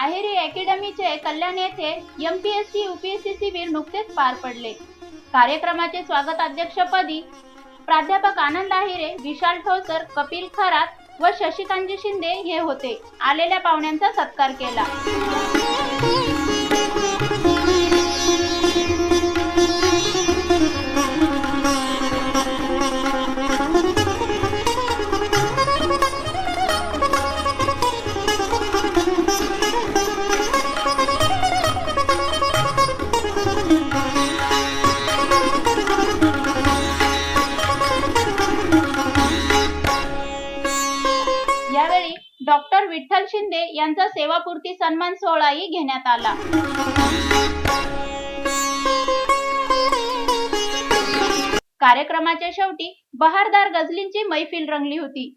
आहेरी अकॅडमीचे कल्याण येथे M P S C UPSC शिबिर नुकतेच पार पडले. कार्यक्रमाचे स्वागत अध्यक्षपदी प्राध्यापक आनंद आहिरे विशाल ठोसर कपिल खरात व शशिकांतजी शिंदे हे होते. आलेल्या पाहुण्यांचा सत्कार केला. यांचा सेवापूर्ती सन्मान सोहळाही घेण्यात आला. कार्यक्रमाच्या शेवटी बहारदार गझलींची मैफिल रंगली होती.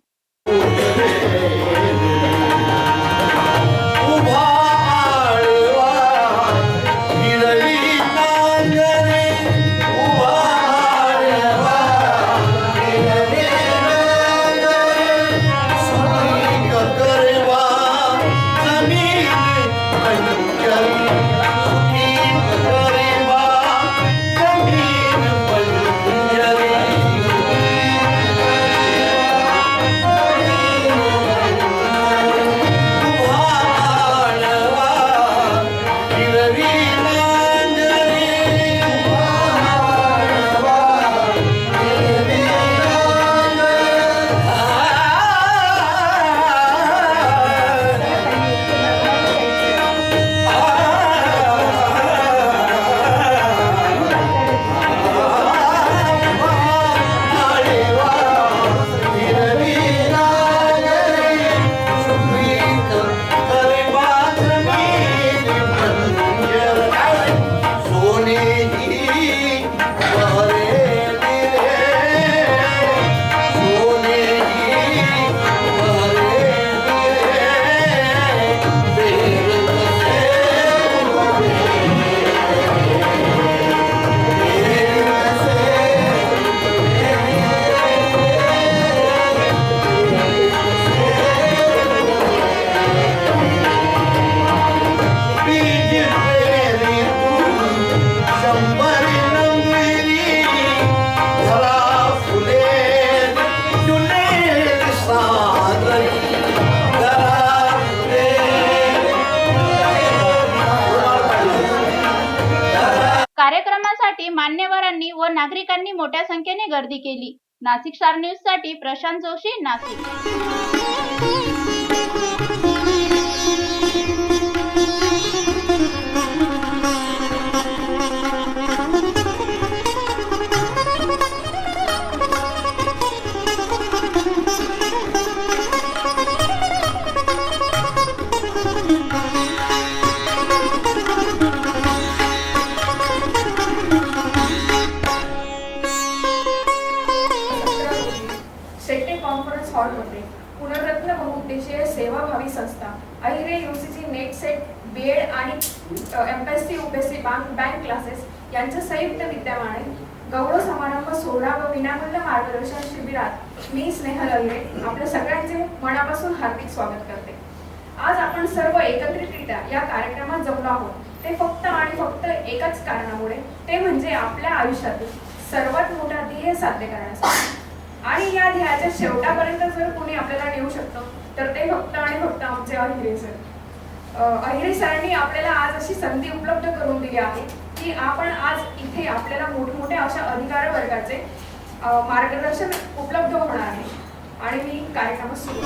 मान्यवरांनी व नागरिकांनी मोठ्या संख्येने गर्दी केली. नाशिक स्टार न्यूजसाठी प्रशांत जोशी नाशिक. मार्गदर्शन शिबिरात मी स्नेहल अहिरे आपल्या सगळ्यांचे मनापासून हार्दिक स्वागत करते. आज आपण सर्व एकत्रितरित्या या कार्यक्रमात जमलो आहोत. ते फक्त आणि फक्त एकाच कारणामुळे. ते म्हणजे आपल्या आयुष्यातील सर्वात मोठा ध्येय साध्य करण्यासाठी. आणि या ध्येयाच्या शेवटापर्यंत जर कोणी आपल्याला नेऊ शकतं तर ते फक्त आणि फक्त आमचे अहिरे सर. अहिरे सरांनी आपल्याला आज अशी संधी उपलब्ध करून दिली आहे की आपण आज इथे आपल्याला मोठमोठ्या अशा अधिकार वर्गाचे मार्गदर्शन उपलब्ध होणार आहे. आणि मी कार्यक्रमात सुरू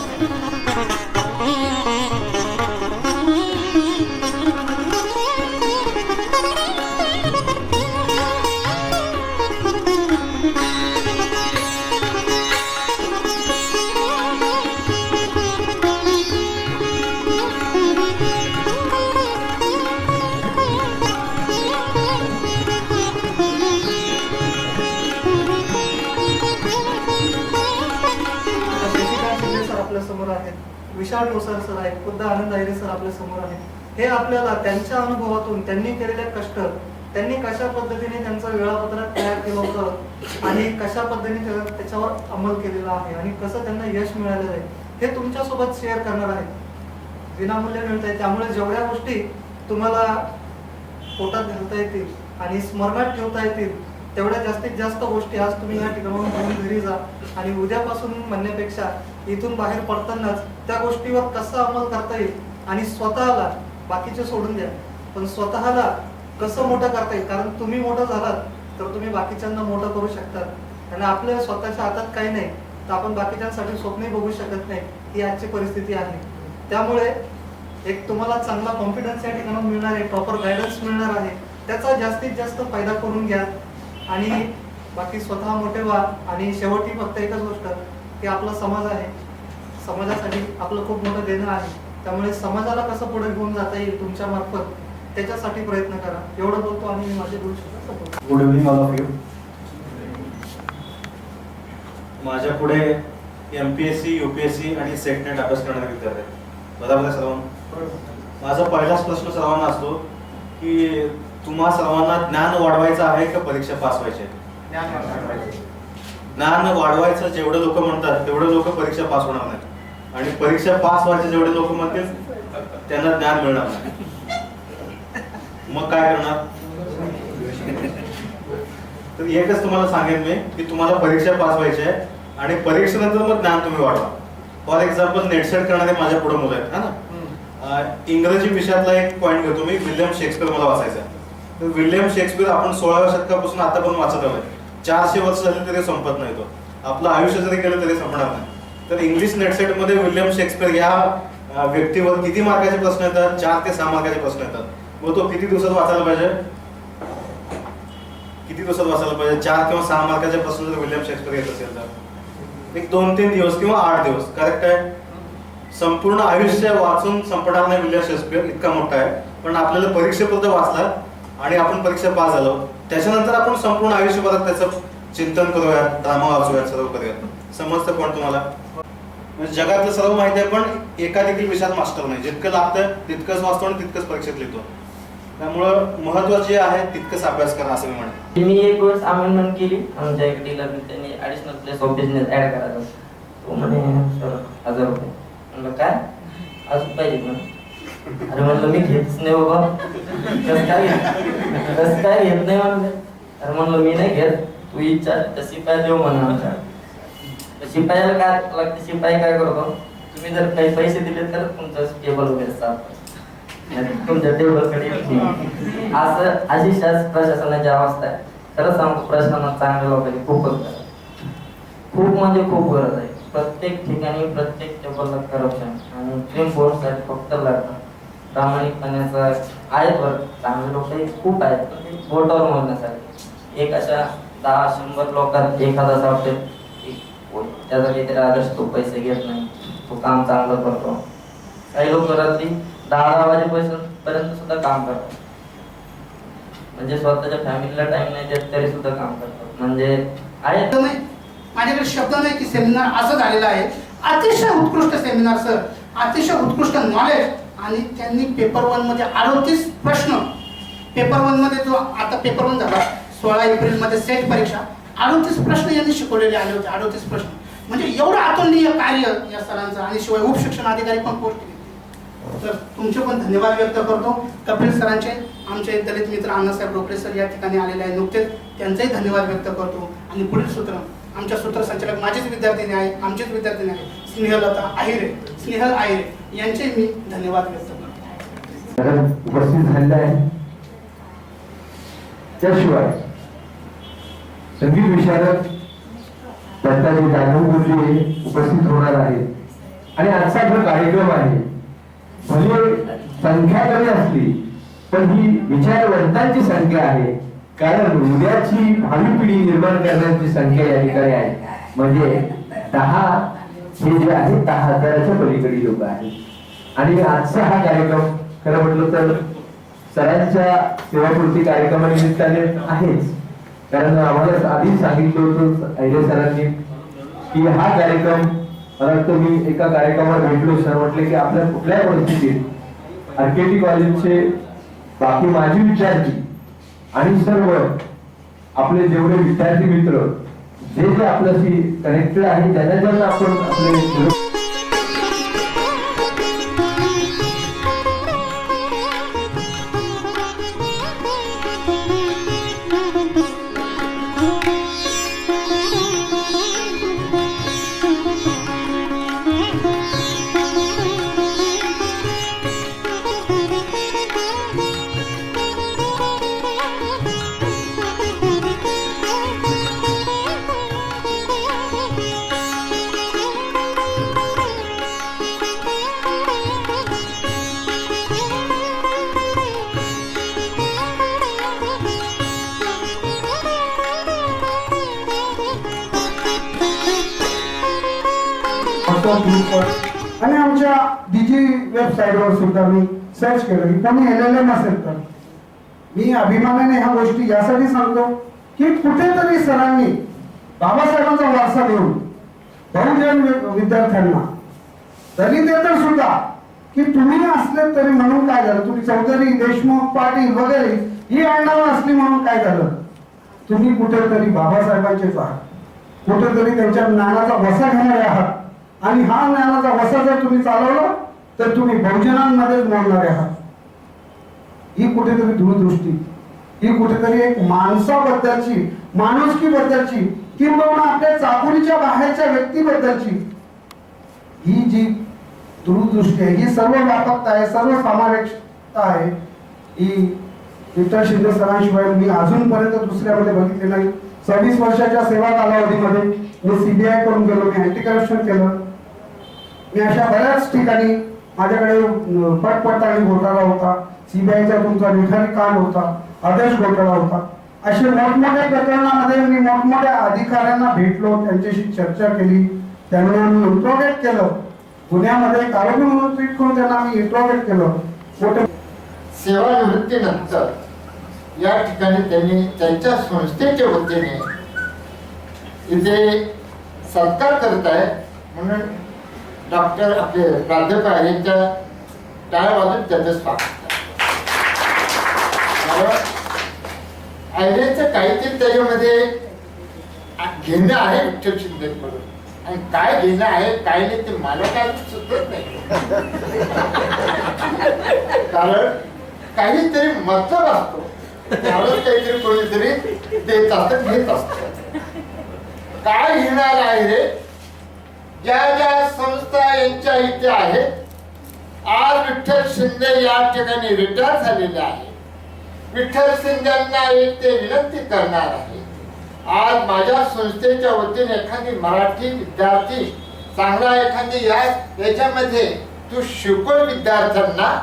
समोर आहेत. विशाल ठोसर सर आहेत खुद्द आनंद आहिरे सर आपल्यासमोर आहेत. हे आपल्याला त्यांच्या अनुभवातून त्यांनी केलेले कष्ट त्यांनी कशा पद्धतीने त्यांचं वेळापत्रक तयार केलं होतं आणि कशा पद्धतीने त्याच्यावर अंमल केलेला आहे आणि कसं त्यांना यश मिळालेलं आहे हे तुमच्यासोबत शेअर करणार आहे. विनामूल्य मिळत आहे त्यामुळे जेवढ्या गोष्टी तुम्हाला पोटात घालता येतील आणि स्मरणात ठेवता येतील तेवढ्या जास्तीत जास्त गोष्टी आज तुम्ही या ठिकाणाहून घेऊन घरी जा. आणि उद्यापासून म्हणण्यापेक्षा इथून बाहेर पडतानाच त्या गोष्टीवर कसा अंमल करता येईल आणि स्वतःला बाकीचे सोडून द्या. पण स्वतःला कसं मोठं करता येईल? कारण तुम्ही मोठं झालात तर तुम्ही बाकीच्यांना मोठं करू शकतात. आणि आपल्या स्वतःच्या हातात काही नाही तर आपण बाकीच्यांसाठी स्वप्नही बघू शकत नाही ही आजची परिस्थिती आहे. त्यामुळे एक तुम्हाला चांगला कॉन्फिडन्स या ठिकाणी मिळणार आहे प्रॉपर गायडन्स मिळणार आहे. त्याचा जास्तीत जास्त फायदा करून घ्या. आणि बाकी स्वतः मोठे व्हा आणि शेवटी फक्त एकच गोष्ट की आपला समाज आहे. समाजासाठी आपलं खूप मोठं देणं आहे. त्यामुळे समाजाला कसं पुढे घेऊन जाता येईल तुमच्या मार्फत त्याच्यासाठी प्रयत्न करा. एवढं बोलतो आणि मी माझे शब्द संपवतो. Good evening all of you माझ्या पुढे M P S C U P S C आणि सेट नेट अभ्यास करणारे विद्यार्थी आहेत. बरोबर आहे सर्वांना. माझा पहिलाच प्रश्न सर्वांना असतो की तुम्हा सर्वांना ज्ञान वाढवायचं आहे का परीक्षा पास व्हायचे ज्ञान वाढवायचं जेवढे लोक म्हणतात तेवढे लोक परीक्षा पास होणार नाही आणि परीक्षा पास व्हायचे जेवढे लोक म्हणतील त्यांना ज्ञान मिळणार नाही. मग काय करणार? तर एकच तुम्हाला सांगेन मी की तुम्हाला परीक्षा पास व्हायची आहे आणि परीक्षेनंतर मग ज्ञान तुम्ही वाढवा. फॉर एक्झाम्पल नेटसेट करणारे माझ्या पुढे मुलं आहेत हा ना? इंग्रजी विषयातला एक पॉईंट घेतो मी विल्यम शेक्सपियर मला वाचायचा विल्यम शेक्सपियर आपण सोळाव्या शतकापासून आता पण वाचत आलोय. चारशे वर्ष झाले तरी संपत नाही तो. आपलं आयुष्य जरी गेलं तरी संपणार नाही. तर इंग्लिश नेटसेटमध्ये विल्यम शेक्सपियर या व्यक्तीवर किती मार्काचे प्रश्न येतात? चार ते सहा मार्काचे प्रश्न येतात. मग तो किती दिवसात वाचायला पाहिजे? किती दिवसात वाचायला पाहिजे? चार किंवा सहा मार्काचे प्रश्न जर विल्यम शेक्सपियर येत असेल तर. एक दोन तीन दिवस किंवा आठ दिवस. करेक्ट आहे संपूर्ण आयुष्य वाचून संपणार नाही विल्यम शेक्सपियर. इतका मोठा आहे. पण आपल्याला परीक्षेपर्यंत वाचला आणि आपण परीक्षा पास झालो. त्याच्यानंतर आपण संपूर्ण आयुष्यभरात त्याचं चिंतन करूयात ड्रामा वाचूयात सर्व करूयात समजतं पण तुम्हाला? म्हणजे जगातलं सर्व माहिती आहे पण एका देखील विषयात मास्टर नाही. जितकं लागतं तितकंच वाचतो आणि तितकंच परीक्षेत लिहितो. त्यामुळं महत्त्वाचे जे आहे तितकंच अभ्यास करा असं मी म्हणेन. मी एक वेळेस अमेंडमेंट केली. आमच्या इकडे त्यांनी additional place of business add करायचा तो म्हणे सर हजार रुपये. म्हणलं काय? अजून पाहिजे. म्हणून अरे म्हणलं मी घेतच नाही बाबा. कसं काय घेत? काय घेत नाही म्हणलं? अरे म्हणलं मी नाही घेत. तू इच्छा तर शिपाई देऊ म्हणा. आमच्या तर शिपायाला काय लागते? शिपाई काय करतो? तुम्ही जर काही पैसे दिले तर तुमचं टेबल वगैरे साफ नाही तुमच्या टेबलकडे असं अशी शास प्रशासनाची अवस्था आहे. खरं सांगतो प्रशासनात चांगल्या लोकांनी खूपच गरज खूप म्हणजे खूप गरज आहे. प्रत्येक ठिकाणी प्रत्येक टेबलला करप्शन आणि क्रीमसाठी फक्त लागतं प्रामाणिकपणाचा आहेत बरं चांगले लोक खूप आहेत. बोटावर मोजण्यासाठी एक अशा दहा शंभर लोकात एखादा असा वाटतं त्याचा काहीतरी आदर्श तो पैसे घेत नाही. तो काम चांगलं करतो. काही लोक रात्री दहा दहा वाजेपर्यंत सुद्धा काम करतात. म्हणजे स्वतःच्या फॅमिलीला टाइम नाही देत तरी सुद्धा काम करतात. म्हणजे आहे. शब्द नाही. माझ्याकडे शब्द नाही की सेमिनार असं झालेलं आहे. अतिशय उत्कृष्ट सेमिनार सर अतिशय उत्कृष्ट नॉलेज आणि त्यांनी पेपर वनमध्ये अडोतीस प्रश्न. पेपर वनमध्ये जो आता पेपर वन झाला सोळा एप्रिलमध्ये सेट परीक्षा अडोतीस प्रश्न यांनी शिकवलेले आले होते अडोतीस प्रश्न. म्हणजे एवढं अतुलनीय कार्य या सरांचं आणि शिवाय उपशिक्षण अधिकारी पण पोस्ट केले. तर तुमचे पण धन्यवाद व्यक्त करतो. कपिल सरांचे आमचे दलित मित्र अण्णासाहेब रोकडे सर या ठिकाणी आलेले आहे नुकतेच. त्यांचाही धन्यवाद व्यक्त करतो. आणि पुढील सूत्र आमच्या सूत्रसंचालक माझेच विद्यार्थिनी आहे आमचेच विद्यार्थिनी आहे स्नेहलता आहिरे स्नेहल आयरे यांचे मी धन्यवाद व्यक्त करतो. उपस्थित झालेला आहे. त्याशिवाय संगीत विशारद दत्ताजी जाधव गुरुजी उपस्थित होणार आहेत. आणि आजचा जो कार्यक्रम आहे भले संख्या कमी असली पण ही विचारवंतांची संख्या आहे. कारण उद्याची भावी पिढी निर्माण करण्याची संख्या या ठिकाणी आहे. म्हणजे दहा हे जे आहे दहा हजाराच्या पलीकडे लोक आहेत आणि आजचा हा कार्यक्रम खरं म्हटलं तर सरांच्या सेवापूर्ती कार्यक्रमानिमित्ताने आहेच. कारण आम्हाला आधीच सांगितलं होतं अहिरे सरांनी की हा कार्यक्रम मला वाटतं मी एका कार्यक्रमावर भेटलो सर म्हटले की आपल्या कुठल्या परिस्थितीत आरकेटी कॉलेजचे बाकी माजी विद्यार्थी आणि सर्व आपले जेवढे विद्यार्थी मित्र जे जे आपल्याशी कनेक्टेड आहे त्यांना आपण आपले व्हॉट्सअप ग्रुपवर आणि आमच्या डीजी वेबसाईटवर सुद्धा मी सर्च केलं. की कोणी एल एल एम असेल तर. मी अभिमानाने ह्या गोष्टी यासाठी सांगतो की कुठेतरी सरांनी बाबासाहेबांचा वारसा घेऊन बहुजन विद्यार्थ्यांना तरी ते तर सुद्धा की तुम्ही असले तरी म्हणून काय झालं? तुम्ही चौधरी देशमुख पाटील वगैरे ही आडनावं असली म्हणून काय झालं? तुम्ही कुठेतरी बाबासाहेबांचेच आहात. कुठेतरी त्यांच्या ज्ञानाचा वसा घेणारे आहात. आणि हा ज्ञानाचा वसा जर तुम्ही चालवला तर तुम्ही बहुजनांमध्येच मोडणारे आहात ही. कुठेतरी दूरदृष्टी. ही कुठेतरी एक माणसाबद्दलची माणुसकीबद्दलची किंबहुना आपल्या चाकुरीच्या बाहेरच्या व्यक्तीबद्दलची ही जी दूरदृष्टी आहे ही सर्व व्यापकता आहे सर्व समावेशता आहे ही विठ्ठल शिंदे सरांशिवाय मी अजूनपर्यंत दुसऱ्यामध्ये बघितले नाही. सव्वीस वर्षाच्या सेवा कालावधीमध्ये मी सीबीआय करून गेलो मी अँटी करप्शन केलं. मी अशा बऱ्याच ठिकाणी माझ्याकडे अं, पटपडताळी घोटाळा होता सीबीआयचा तुमचा निठारी कांड होता आदेश घोटाळा होता. असे मोठमोठ्या प्रकरणामध्ये मी मोठमोठ्या अधिकाऱ्यांना भेटलो त्यांच्याशी चर्चा केली. त्यांना मी इंट्रोगेट केलं. पुण्यामध्ये एक म्हणून ट्रीट करून त्यांना मी इंट्रोगेट केलं. मोठे सेवानिवृत्तीनंतर या ठिकाणी त्यांनी त्यांच्या संस्थेच्या वतीने इथे सत्कार करत आहे म्हणून डॉक्टर आपले प्राध्यापक आहेत यांच्या टाळ्या वाजून त्याचं स्वागत आयडियाचं काहीतरी त्याच्यामध्ये घेणं आहे विठ्ठल शिंदेकडून आणि काय घेणं आहे काय नाही ते मला काय सुचत नाही. कारण काहीतरी मतलब असतो. त्यावेळेस काहीतरी कोणीतरी ते असत घेत असत. काय घेणार आहे रे? ज्या ज्या संस्था यांच्या इथे आहेत आज विठ्ठल शिंदे या ठिकाणी रिटायर झालेले आहे विठ्ठल शिंदेना एक ते विनंती करणार आहे. आज माझ्या संस्थेच्या वतीने एखादी मराठी विद्यार्थी चांगला एखादी या याच्यामध्ये तू शिकव विद्यार्थ्यांना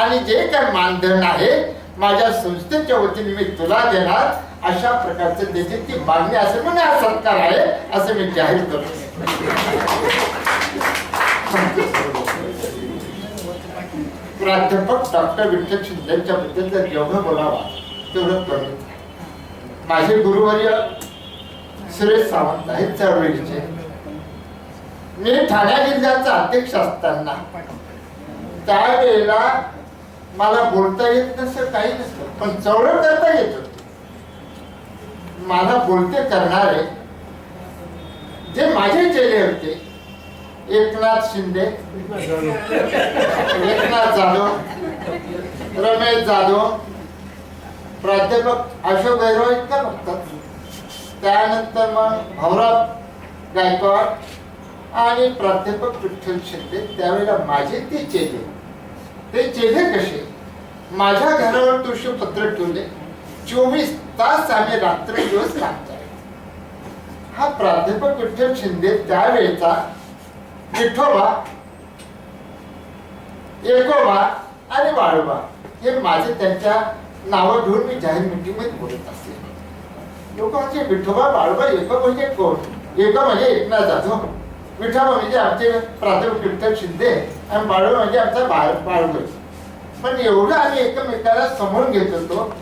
आणि जे काय मानधन आहे माझ्या संस्थेच्या वतीने मी तुला देणार. अशा प्रकारचं देखील ती मागणी असेल म्हणजे हा सत्कार आहे असं मी जाहीर करतो. प्राध्यापक डॉक्टर विठ्ठल शिंदेच्या बद्दल जर जेवढं बोलावा तेवढं कमी माझे गुरुवर्य सुरेश सावंत आहेत चळवळीचे. मी ठाणे जिल्ह्याचा अध्यक्ष असताना त्यावेळेला मला बोलता येत नसतं काही नसतं पण चळवळ करता येत होती. मला बोलते करणारे जे माझे चेले होते. एकनाथ शिंदे एकनाथ जाधव रमेश जाधव प्राध्यापक अशोक गैरव इतका बघतात त्यानंतर मग भाऊराव गायकवाड आणि प्राध्यापक विठ्ठल शिंदे त्यावेळेला माझे ते चेले. ते चेले कसे? माझ्या घरावर तुळशी पत्र ठेवले. चोवीस तास आम्ही रात्र दिवस लागतो हा प्राध्यापक विठ्ठल शिंदे त्यावेळेचा विठोबा एकोबा आणि वाळोबा हे माझे त्यांच्या नावं घेऊन मी जाहीर मीटिंगमध्ये बोलत असते. लोक म्हणजे विठोबा बाळोबा एकोबा म्हणजे कोण? एकोबा म्हणजे एकनाथ जाधव. विठोबा म्हणजे आमचे प्राध्यापक विठ्ठल शिंदे आणि बाळोबा म्हणजे आमचा बाळ बाळगोई पण एवढं आम्ही एकमेकाला समोर घेत होतो